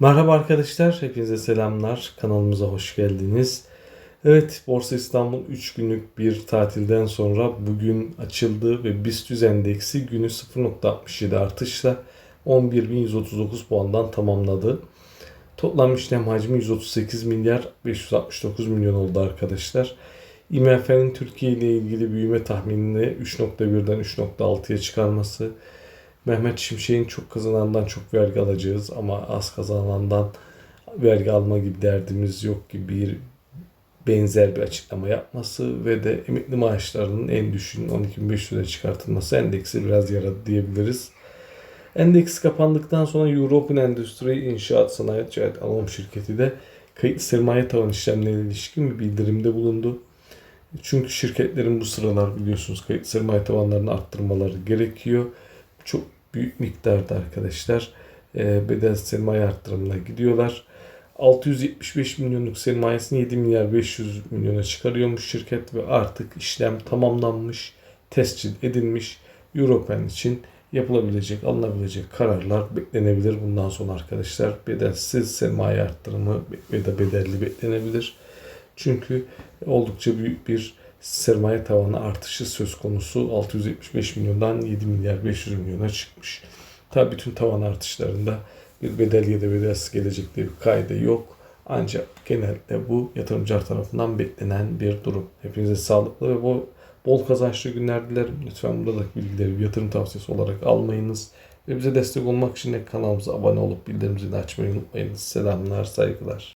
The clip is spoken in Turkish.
Merhaba arkadaşlar, hepinize selamlar. Kanalımıza hoş geldiniz. Evet, Borsa İstanbul 3 günlük bir tatilden sonra bugün açıldı ve BIST endeksi günü 0.67 artışla 11.139 puandan tamamladı. Toplam işlem hacmi 138 milyar 569 milyon oldu arkadaşlar. IMF'nin Türkiye ile ilgili büyüme tahminini 3.1'den 3.6'ya çıkarması, Mehmet Şimşek'in çok kazanandan çok vergi alacağız ama az kazanandan vergi alma gibi derdimiz yok gibi bir benzer bir açıklama yapması ve de emekli maaşlarının en düşüğünün 12.500'e çıkartılması endeksi biraz yaradı diyebiliriz. Endeks kapandıktan sonra European Endüstri İnşaat Sanayi Ticaret Anonim Şirketi de kayıt sermaye tavan işlemlerine ilişkin bir bildirimde bulundu. Çünkü şirketlerin bu sıralar biliyorsunuz kayıt sermaye tavanlarını arttırmaları gerekiyor. Çok büyük miktarda arkadaşlar e, bedel sermaye arttırımına gidiyorlar. 675 milyonluk sermayesini 7 milyar 500 milyona çıkarıyormuş şirket ve artık işlem tamamlanmış, tescil edilmiş. Europen için yapılabilecek, alınabilecek kararlar beklenebilir bundan sonra arkadaşlar. Bedelsiz sermaye arttırımı ve de bedelli beklenebilir. Çünkü oldukça büyük bir sermaye tavanı artışı söz konusu 675 milyondan 7 milyar 500 milyona çıkmış. Tabi bütün tavan artışlarında bir bedel ya da bedelsiz gelecekte bir kaydı yok. Ancak genelde bu yatırımcılar tarafından beklenen bir durum. Hepinize sağlıklı ve bol, bol kazançlı günler dilerim. Lütfen buradaki bilgileri bir yatırım tavsiyesi olarak almayınız. Ve bize destek olmak için de kanalımıza abone olup bildirim zilini açmayı unutmayınız. Selamlar, saygılar.